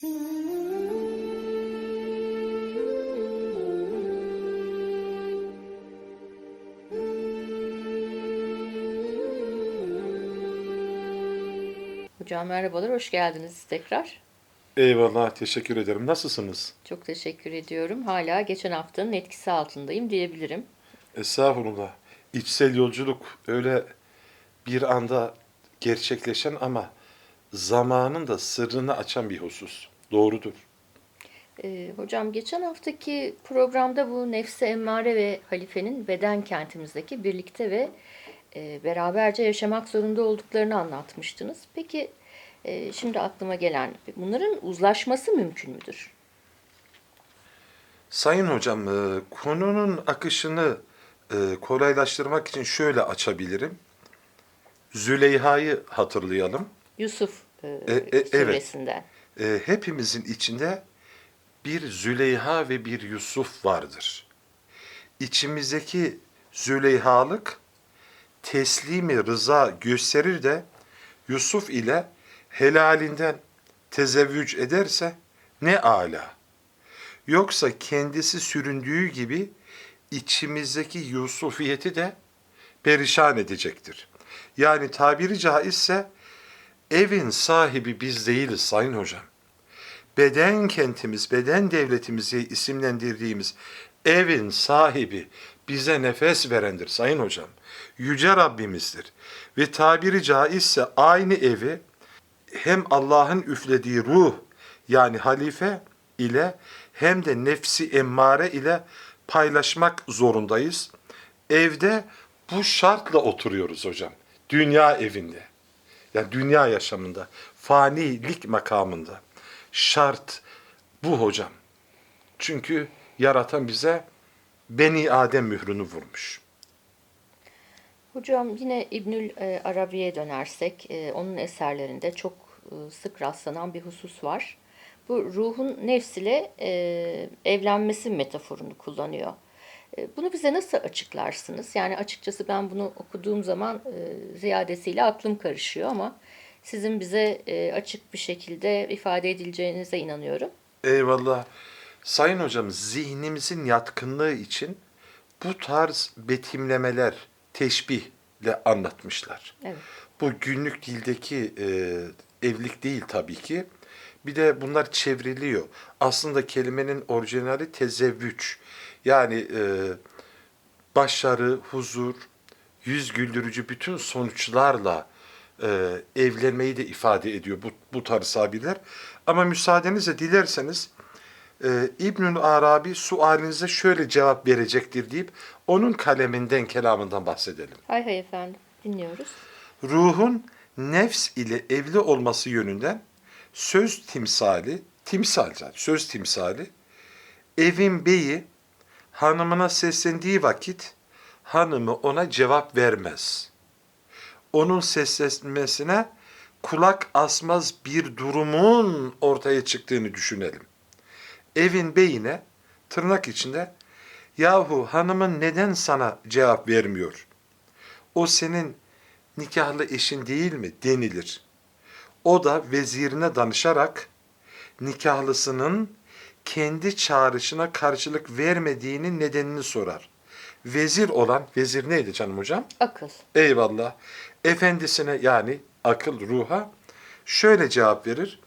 Hocam merhabalar, hoş geldiniz tekrar. Eyvallah, teşekkür ederim. Nasılsınız? Çok teşekkür ediyorum. Hala geçen haftanın etkisi altındayım diyebilirim. Estağfurullah. İçsel yolculuk öyle bir anda gerçekleşen ama zamanın da sırrını açan bir husus. Doğrudur. Ee, hocam geçen haftaki programda bu nefse emmare ve halifenin beden kentimizdeki birlikte ve e, beraberce yaşamak zorunda olduklarını anlatmıştınız. Peki e, şimdi aklıma gelen bunların uzlaşması mümkün müdür? Sayın hocam, e, konunun akışını e, kolaylaştırmak için şöyle açabilirim. Züleyha'yı hatırlayalım. Yusuf e, E, e, evet. E, hepimizin içinde bir Züleyha ve bir Yusuf vardır. İçimizdeki Züleyhalık teslimi rıza gösterir de Yusuf ile helalinden tezevvüc ederse ne ala. Yoksa kendisi süründüğü gibi içimizdeki Yusufiyeti de perişan edecektir. Yani tabiri caizse evin sahibi biz değiliz sayın hocam. Beden kentimiz, beden devletimizi isimlendirdiğimiz evin sahibi bize nefes verendir sayın hocam. Yüce Rabbimizdir. Ve tabiri caizse aynı evi hem Allah'ın üflediği ruh yani halife ile hem de nefsi emmare ile paylaşmak zorundayız. Evde bu şartla oturuyoruz hocam. Dünya evinde. Yani dünya yaşamında, fanilik makamında. Şart bu hocam. Çünkü yaratan bize Beni Adem mührünü vurmuş. Hocam yine İbnül e, Arabi'ye dönersek e, onun eserlerinde çok e, sık rastlanan bir husus var. Bu ruhun nefs ile e, evlenmesi metaforunu kullanıyor. Bunu bize nasıl açıklarsınız? Yani açıkçası ben bunu okuduğum zaman ziyadesiyle aklım karışıyor ama sizin bize e, açık bir şekilde ifade edileceğinize inanıyorum. Eyvallah. Sayın hocam zihnimizin yatkınlığı için bu tarz betimlemeler teşbihle anlatmışlar. Evet. Bu günlük dildeki e, evlilik değil tabii ki. Bir de bunlar çevriliyor. Aslında kelimenin orijinali tezevvüç. Yani e, başarı, huzur, yüz güldürücü bütün sonuçlarla e, evlenmeyi de ifade ediyor bu, bu tarz tabirler. Ama müsaadenizle dilerseniz e, İbnül Arabi sualinize şöyle cevap verecektir deyip onun kaleminden, kelamından bahsedelim. Hay hay efendim dinliyoruz. Ruhun nefs ile evli olması yönünden söz timsali, timsal zaten, söz timsali, evin beyi hanımına seslendiği vakit hanımı ona cevap vermez. Onun seslenmesine kulak asmaz bir durumun ortaya çıktığını düşünelim. Evin beyine tırnak içinde yahu hanımın neden sana cevap vermiyor? O senin nikahlı eşin değil mi denilir. O da vezirine danışarak nikahlısının kendi çağrışına karşılık vermediğinin nedenini sorar. Vezir olan, vezir neydi canım hocam? Akıl. Eyvallah. Efendisine yani akıl ruha şöyle cevap verir.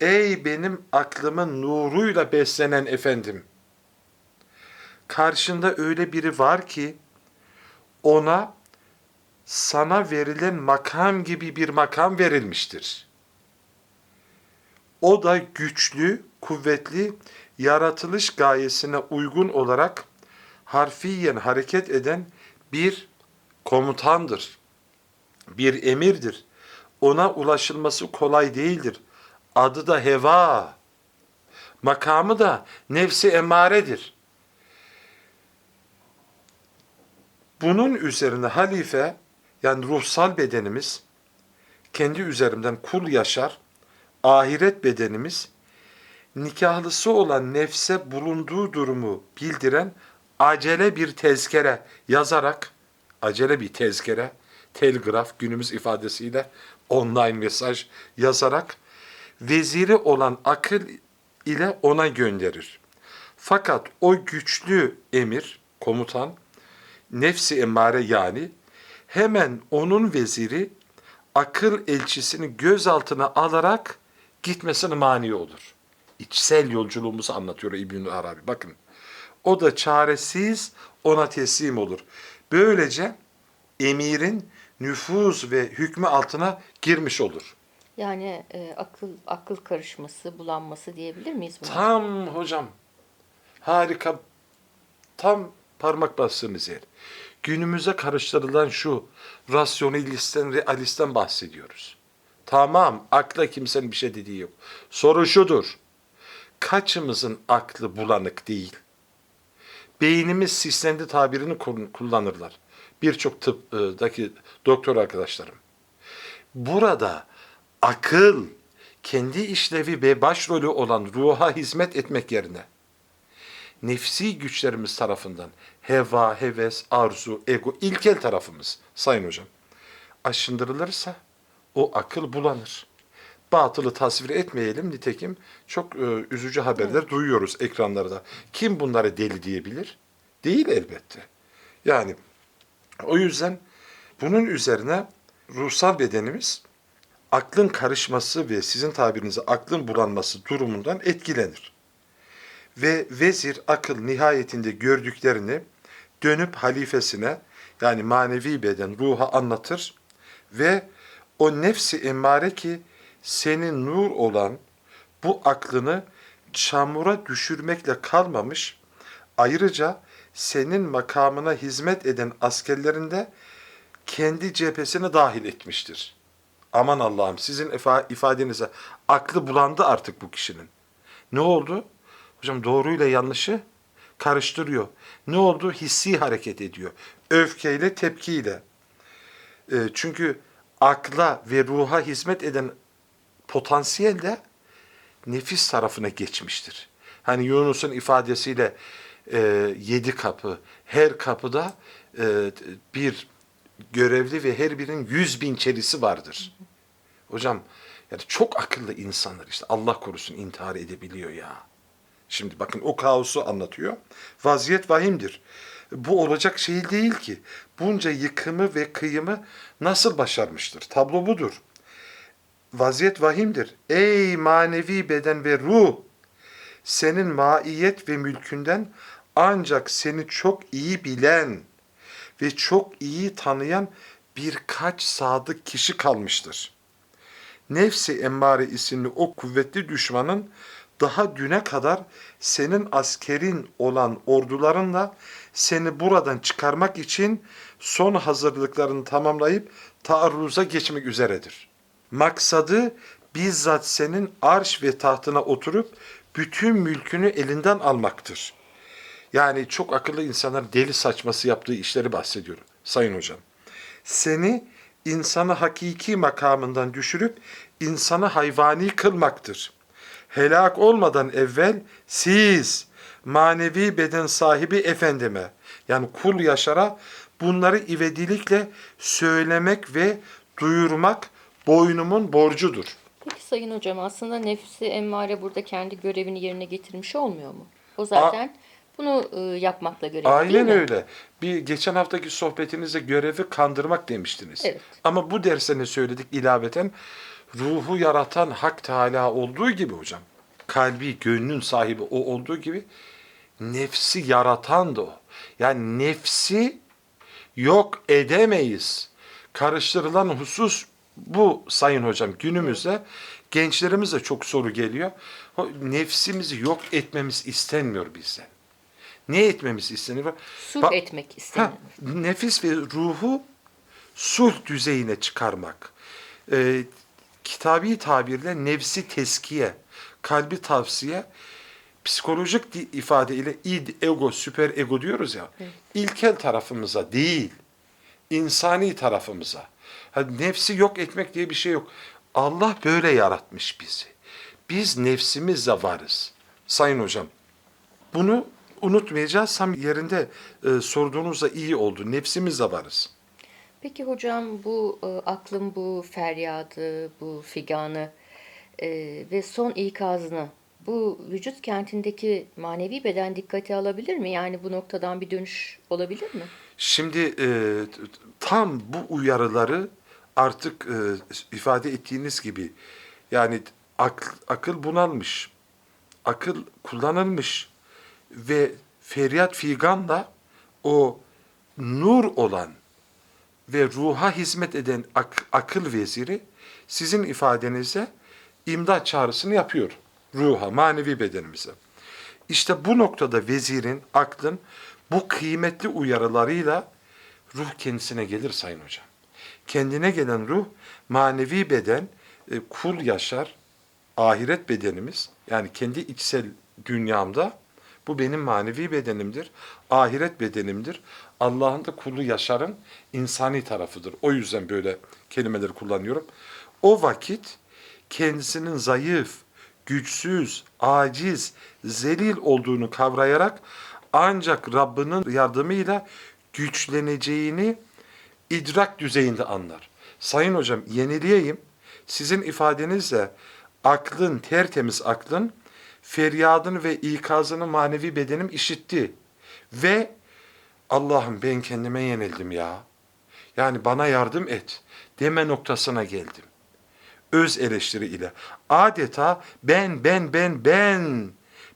Ey benim aklımın nuruyla beslenen efendim. Karşında öyle biri var ki ona sana verilen makam gibi bir makam verilmiştir. O da güçlü, kuvvetli, yaratılış gayesine uygun olarak harfiyen hareket eden bir komutandır. Bir emirdir. Ona ulaşılması kolay değildir. Adı da heva. Makamı da nefsi emaredir. Bunun üzerine halife yani ruhsal bedenimiz kendi üzerimden kul yaşar. Ahiret bedenimiz nikahlısı olan nefse bulunduğu durumu bildiren acele bir tezkere yazarak acele bir tezkere telgraf günümüz ifadesiyle online mesaj yazarak veziri olan akıl ile ona gönderir. Fakat o güçlü emir, komutan, nefsi emmare yani hemen onun veziri akıl elçisini gözaltına alarak gitmesine mani olur. İçsel yolculuğumuzu anlatıyor İbn Arabi. Bakın. O da çaresiz ona teslim olur. Böylece emirin nüfuz ve hükmü altına girmiş olur. Yani e, akıl akıl karışması, bulanması diyebilir miyiz buna? Tam hocam. Harika. Tam parmak bastığınız yer. Günümüze karıştırılan şu rasyonalistten, realistten bahsediyoruz. Tamam, akla kimsenin bir şey dediği yok. Soru şudur. Kaçımızın aklı bulanık değil? Beynimiz sislendi tabirini kullanırlar. Birçok tıptaki doktor arkadaşlarım. Burada akıl kendi işlevi ve başrolü olan ruha hizmet etmek yerine nefsi güçlerimiz tarafından heva, heves, arzu, ego, ilkel tarafımız sayın hocam aşındırılırsa o akıl bulanır. Batılı tasvir etmeyelim nitekim çok e, üzücü haberler duyuyoruz ekranlarda. Kim bunları deli diyebilir? Değil elbette. Yani o yüzden bunun üzerine ruhsal bedenimiz aklın karışması ve sizin tabirinizde aklın bulanması durumundan etkilenir. Ve vezir akıl nihayetinde gördüklerini dönüp halifesine yani manevi beden ruha anlatır ve o nefsi emmare ki senin nur olan bu aklını çamura düşürmekle kalmamış, ayrıca senin makamına hizmet eden askerlerinde kendi cephesine dahil etmiştir. Aman Allah'ım sizin ifa- ifadenize aklı bulandı artık bu kişinin. Ne oldu? Hocam doğruyla yanlışı karıştırıyor. Ne oldu? Hissi hareket ediyor. Öfkeyle, tepkiyle. E, çünkü akla ve ruha hizmet eden potansiyel de nefis tarafına geçmiştir. Hani Yunus'un ifadesiyle e, yedi kapı, her kapıda e, bir görevli ve her birinin yüz bin çelisi vardır. Hocam yani çok akıllı insanlar işte Allah korusun intihar edebiliyor ya. Şimdi bakın o kaosu anlatıyor. Vaziyet vahimdir. Bu olacak şey değil ki. Bunca yıkımı ve kıyımı nasıl başarmıştır? Tablo budur. Vaziyet vahimdir. Ey manevi beden ve ruh! Senin maiyet ve mülkünden ancak seni çok iyi bilen ve çok iyi tanıyan birkaç sadık kişi kalmıştır. Nefsi emmare isimli o kuvvetli düşmanın daha düne kadar senin askerin olan ordularınla seni buradan çıkarmak için son hazırlıklarını tamamlayıp taarruza geçmek üzeredir. Maksadı bizzat senin arş ve tahtına oturup bütün mülkünü elinden almaktır. Yani çok akıllı insanlar deli saçması yaptığı işleri bahsediyorum sayın hocam. Seni insanı hakiki makamından düşürüp insanı hayvani kılmaktır. Helak olmadan evvel siz manevi beden sahibi efendime yani kul yaşara bunları ivedilikle söylemek ve duyurmak boynumun borcudur. Peki Sayın Hocam aslında nefsi emmare burada kendi görevini yerine getirmiş olmuyor mu? O zaten bunu e, yapmakla görevli değil Aynen mi? öyle. Bir geçen haftaki sohbetinizde görevi kandırmak demiştiniz. Evet. Ama bu derste ne söyledik ilaveten? Ruhu yaratan Hak Teala olduğu gibi hocam. Kalbi, gönlün sahibi o olduğu gibi nefsi yaratan da o. Yani nefsi yok edemeyiz. Karıştırılan husus bu sayın hocam günümüzde gençlerimize çok soru geliyor. Nefsimizi yok etmemiz istenmiyor bizden. Ne etmemiz isteniyor? Sulh etmek isteniyor. Ha, nefis ve ruhu sulh düzeyine çıkarmak. Ee, kitabi tabirle nefsi teskiye, kalbi tavsiye, psikolojik di- ifadeyle id, ego, süper ego diyoruz ya. İlkel tarafımıza değil, insani tarafımıza. Nefsi yok etmek diye bir şey yok. Allah böyle yaratmış bizi. Biz nefsimizle varız. Sayın hocam, bunu unutmayacağız. Tam yerinde e, sorduğunuzda iyi oldu. Nefsimizle varız. Peki hocam bu e, aklın bu feryadı, bu figanı e, ve son ikazını bu vücut kentindeki manevi beden dikkate alabilir mi? Yani bu noktadan bir dönüş olabilir mi? Şimdi e, tam bu uyarıları artık e, ifade ettiğiniz gibi yani ak- akıl bunalmış, akıl kullanılmış ve feryat figanla o nur olan ve ruha hizmet eden ak- akıl veziri sizin ifadenize imdat çağrısını yapıyor ruha, manevi bedenimize. İşte bu noktada vezirin, aklın bu kıymetli uyarılarıyla ruh kendisine gelir Sayın Hocam. Kendine gelen ruh, manevi beden, e, kul yaşar, ahiret bedenimiz, yani kendi içsel dünyamda, bu benim manevi bedenimdir, ahiret bedenimdir. Allah'ın da kulu yaşarın insani tarafıdır. O yüzden böyle kelimeleri kullanıyorum. O vakit kendisinin zayıf, güçsüz, aciz, zelil olduğunu kavrayarak ancak Rabbinin yardımıyla güçleneceğini idrak düzeyinde anlar. Sayın hocam yenileyeyim. Sizin ifadenizle aklın, tertemiz aklın feryadını ve ikazını manevi bedenim işitti. Ve Allah'ım ben kendime yenildim ya. Yani bana yardım et deme noktasına geldim öz eleştiri ile adeta ben ben ben ben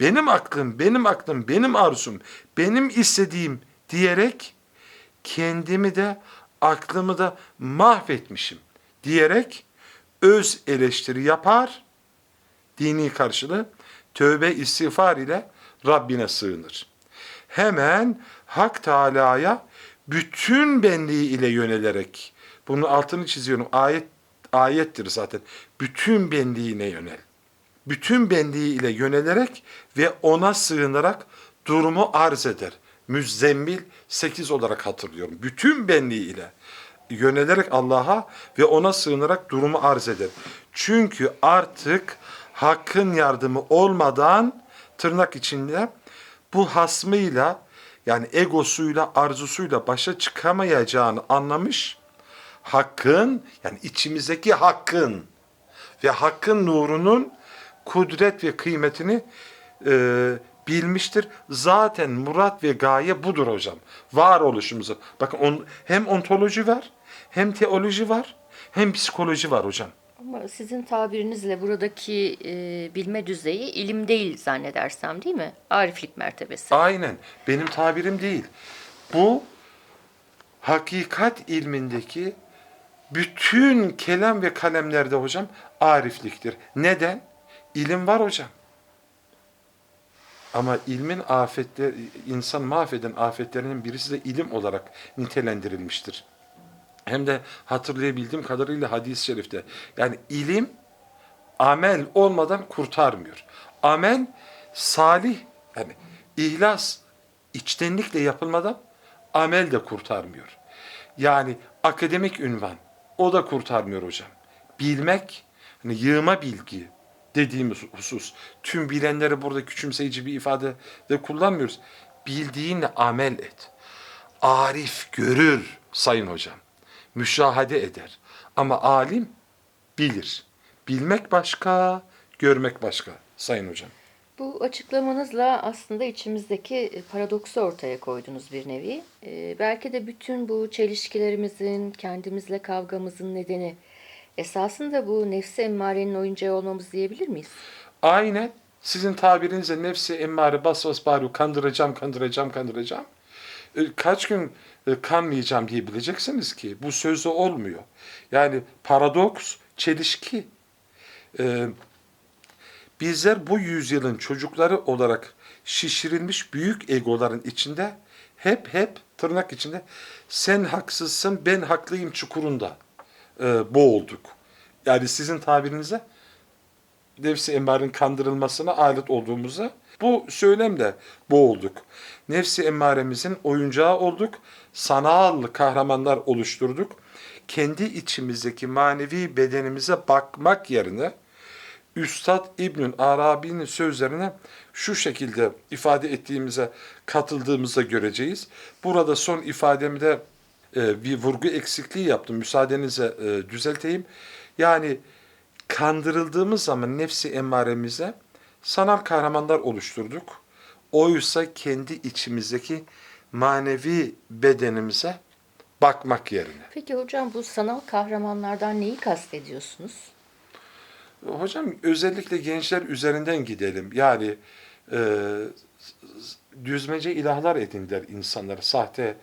benim aklım benim aklım benim arzum benim istediğim diyerek kendimi de aklımı da mahvetmişim diyerek öz eleştiri yapar dini karşılığı tövbe istiğfar ile Rabbine sığınır. Hemen Hak Teala'ya bütün benliği ile yönelerek bunun altını çiziyorum ayet ayettir zaten. Bütün benliğine yönel. Bütün benliği ile yönelerek ve ona sığınarak durumu arz eder. Müzzemmil 8 olarak hatırlıyorum. Bütün benliği ile yönelerek Allah'a ve ona sığınarak durumu arz eder. Çünkü artık hakkın yardımı olmadan tırnak içinde bu hasmıyla yani egosuyla arzusuyla başa çıkamayacağını anlamış. Hakkın yani içimizdeki hakkın ve hakkın nurunun kudret ve kıymetini e, bilmiştir. Zaten murat ve gaye budur hocam. Varoluşumuzu. Bakın on, hem ontoloji var, hem teoloji var, hem psikoloji var hocam. Ama sizin tabirinizle buradaki e, bilme düzeyi ilim değil zannedersem değil mi? Ariflik mertebesi. Aynen. Benim tabirim değil. Bu hakikat ilmindeki bütün kelam ve kalemlerde hocam arifliktir. Neden? İlim var hocam. Ama ilmin afetleri, insan mahveden afetlerinin birisi de ilim olarak nitelendirilmiştir. Hem de hatırlayabildiğim kadarıyla hadis-i şerifte. Yani ilim amel olmadan kurtarmıyor. Amel salih yani ihlas içtenlikle yapılmadan amel de kurtarmıyor. Yani akademik ünvan o da kurtarmıyor hocam. Bilmek hani yığma bilgi dediğimiz husus. Tüm bilenleri burada küçümseyici bir ifade de kullanmıyoruz. Bildiğinle amel et. Arif görür sayın hocam. Müşahede eder. Ama alim bilir. Bilmek başka, görmek başka sayın hocam. Bu açıklamanızla aslında içimizdeki e, paradoksu ortaya koydunuz bir nevi. E, belki de bütün bu çelişkilerimizin, kendimizle kavgamızın nedeni esasında bu nefsi emmarenin oyuncağı olmamız diyebilir miyiz? Aynen sizin tabirinizle nefsi emmare bas bas bağırıyor kandıracağım kandıracağım kandıracağım. E, Kaç gün e, kanmayacağım diyebileceksiniz ki bu sözde olmuyor. Yani paradoks, çelişki. E, bizler bu yüzyılın çocukları olarak şişirilmiş büyük egoların içinde hep hep tırnak içinde sen haksızsın ben haklıyım çukurunda e, boğulduk. Yani sizin tabirinize nefsi emmarenin kandırılmasına alet olduğumuza bu söylemle boğulduk. Nefsi emmaremizin oyuncağı olduk. Sanal kahramanlar oluşturduk. Kendi içimizdeki manevi bedenimize bakmak yerine Üstad İbnül Arabi'nin sözlerine şu şekilde ifade ettiğimize katıldığımızda göreceğiz. Burada son ifademde e, bir vurgu eksikliği yaptım. Müsaadenizle e, düzelteyim. Yani kandırıldığımız zaman nefsi emmaremize sanal kahramanlar oluşturduk. Oysa kendi içimizdeki manevi bedenimize bakmak yerine. Peki hocam bu sanal kahramanlardan neyi kastediyorsunuz? Hocam özellikle gençler üzerinden gidelim. Yani e, düzmece ilahlar edindiler insanlar. Sahte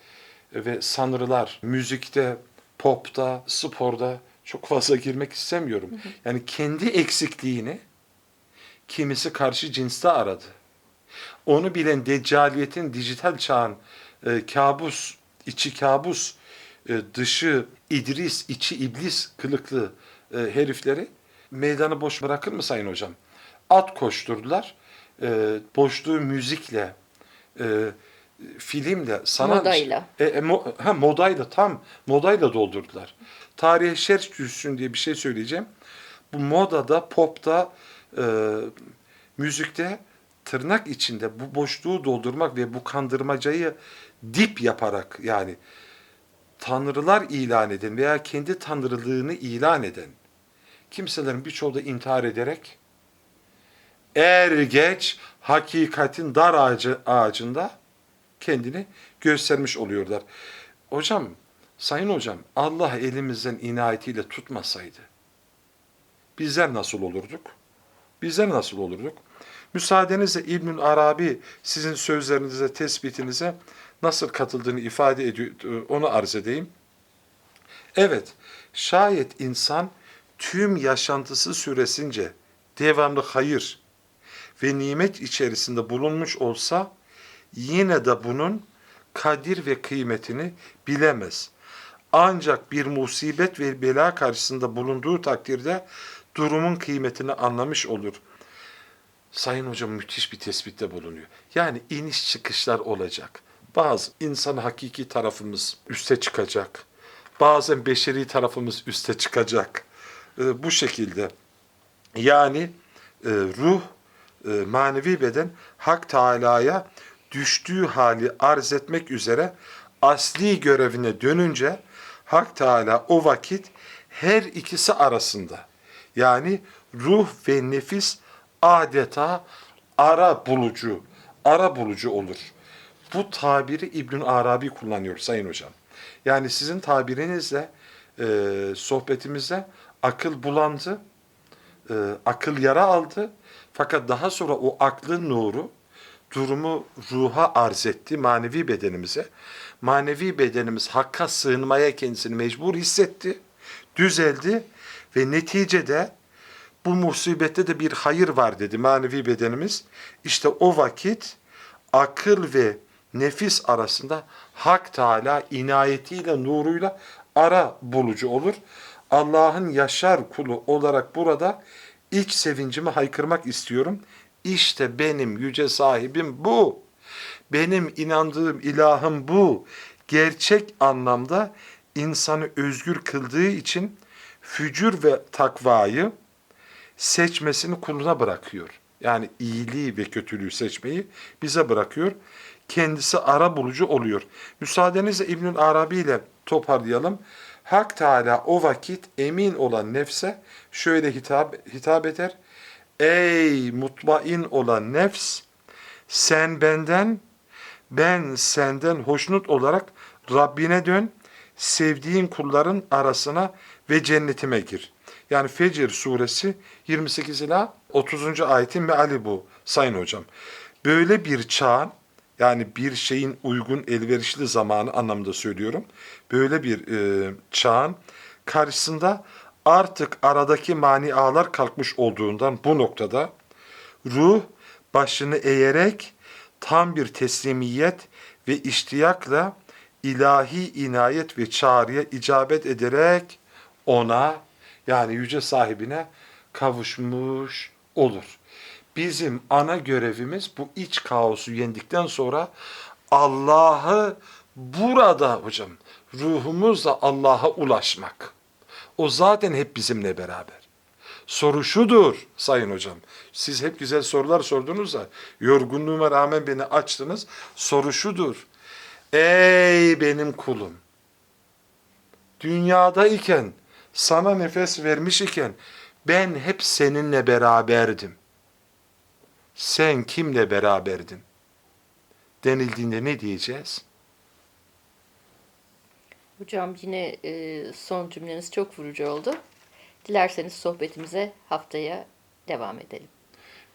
ve sanrılar, müzikte, popta, sporda çok fazla girmek istemiyorum. Yani kendi eksikliğini kimisi karşı cinste aradı. Onu bilen deccaliyetin dijital çağın e, kabus, içi kabus, e, dışı İdris, içi iblis kılıklı e, herifleri meydanı boş bırakır mı Sayın Hocam? At koşturdular. E, boşluğu müzikle, e, filmle, sanat Modayla. E, e, mo- ha, modayla tam modayla doldurdular. Tarihe şerh düşsün diye bir şey söyleyeceğim. Bu modada, popta, e, müzikte tırnak içinde bu boşluğu doldurmak ve bu kandırmacayı dip yaparak yani tanrılar ilan eden veya kendi tanrılığını ilan eden kimselerin birçoğu da intihar ederek er geç hakikatin dar ağacı, ağacında kendini göstermiş oluyorlar. Hocam, sayın hocam Allah elimizden inayetiyle tutmasaydı bizler nasıl olurduk? Bizler nasıl olurduk? Müsaadenizle İbnül Arabi sizin sözlerinize, tespitinize nasıl katıldığını ifade ediyor, onu arz edeyim. Evet, şayet insan tüm yaşantısı süresince devamlı hayır ve nimet içerisinde bulunmuş olsa yine de bunun kadir ve kıymetini bilemez. Ancak bir musibet ve bela karşısında bulunduğu takdirde durumun kıymetini anlamış olur. Sayın hocam müthiş bir tespitte bulunuyor. Yani iniş çıkışlar olacak. Bazı insan hakiki tarafımız üste çıkacak. Bazen beşeri tarafımız üste çıkacak. Ee, bu şekilde. Yani e, ruh, e, manevi beden Hak Teala'ya düştüğü hali arz etmek üzere asli görevine dönünce Hak Teala o vakit her ikisi arasında yani ruh ve nefis adeta ara bulucu, ara bulucu olur. Bu tabiri İbn Arabi kullanıyor Sayın Hocam. Yani sizin tabirinizle e, sohbetimizde akıl bulandı, e, akıl yara aldı. Fakat daha sonra o aklın nuru durumu ruha arz etti, manevi bedenimize. Manevi bedenimiz hakka sığınmaya kendisini mecbur hissetti, düzeldi ve neticede bu musibette de bir hayır var dedi manevi bedenimiz. İşte o vakit akıl ve nefis arasında Hak Teala inayetiyle, nuruyla ara bulucu olur. Allah'ın yaşar kulu olarak burada iç sevincimi haykırmak istiyorum. İşte benim yüce sahibim bu. Benim inandığım ilahım bu. Gerçek anlamda insanı özgür kıldığı için fücür ve takvayı seçmesini kuluna bırakıyor. Yani iyiliği ve kötülüğü seçmeyi bize bırakıyor. Kendisi ara bulucu oluyor. Müsaadenizle İbnül Arabi ile toparlayalım. Hak Teala o vakit emin olan nefse şöyle hitap, hitap eder. Ey mutmain olan nefs sen benden ben senden hoşnut olarak Rabbine dön sevdiğin kulların arasına ve cennetime gir. Yani Fecir suresi 28 ila 30. ayetin meali bu sayın hocam. Böyle bir çağın yani bir şeyin uygun elverişli zamanı anlamında söylüyorum. Böyle bir e, çağın karşısında artık aradaki manialar kalkmış olduğundan bu noktada ruh başını eğerek tam bir teslimiyet ve iştiyakla ilahi inayet ve çağrıya icabet ederek ona yani yüce sahibine kavuşmuş olur. Bizim ana görevimiz bu iç kaosu yendikten sonra Allah'ı burada hocam ruhumuzla Allah'a ulaşmak. O zaten hep bizimle beraber. Soru şudur sayın hocam. Siz hep güzel sorular sordunuz da yorgunluğuma rağmen beni açtınız. Soru şudur. Ey benim kulum. Dünyada iken sana nefes vermiş iken Ben hep seninle beraberdim. Sen kimle beraberdin? Denildiğinde ne diyeceğiz? Hocam yine e, son cümleniz çok vurucu oldu. Dilerseniz sohbetimize haftaya devam edelim.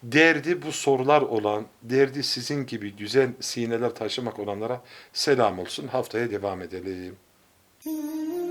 Derdi bu sorular olan, derdi sizin gibi güzel sineler taşımak olanlara selam olsun. Haftaya devam edelim. Mm-hmm.